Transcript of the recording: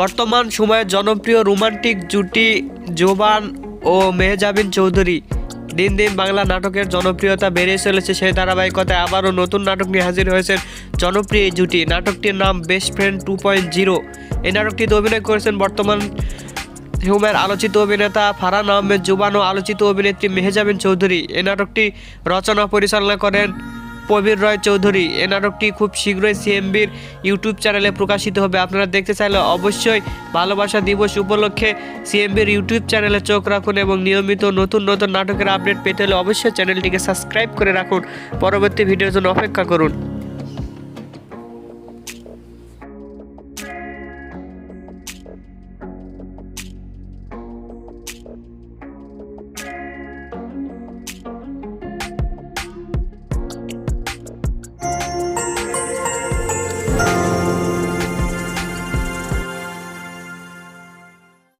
বর্তমান সময়ে জনপ্রিয় রোমান্টিক জুটি জোবান ও মেহজাবিন চৌধুরী। দিন দিন বাংলা নাটকের জনপ্রিয়তা বেড়ে চলেছে সেই ধারাবাহিকতায় আবারও নতুন নাটক নিয়ে হাজির হয়েছেন জনপ্রিয় এই জুটি। নাটকটির নাম best friend two point zero. এই নাটকটিতে অভিনয় করেছেন বর্তমান হিউমের আলোচিত অভিনেতা ফারান আহমেদ জুবান ও আলোচিত অভিনেত্রী মেহজাবিন চৌধুরী। এই নাটকটি রচনা পরিচালনা করেন প্রবীর রয় চৌধুরী। এ নাটকটি খুব শীঘ্রই সিএমবির ইউটিউব চ্যানেলে প্রকাশিত হবে। আপনারা দেখতে চাইলে অবশ্যই ভালোবাসা দিবস উপলক্ষে সিএমবির ইউটিউব চ্যানেলে চোখ রাখুন এবং নিয়মিত নতুন নতুন নাটকের আপডেট পেতে হলে অবশ্যই চ্যানেলটিকে সাবস্ক্রাইব করে রাখুন। পরবর্তী ভিডিওর জন্য অপেক্ষা করুন।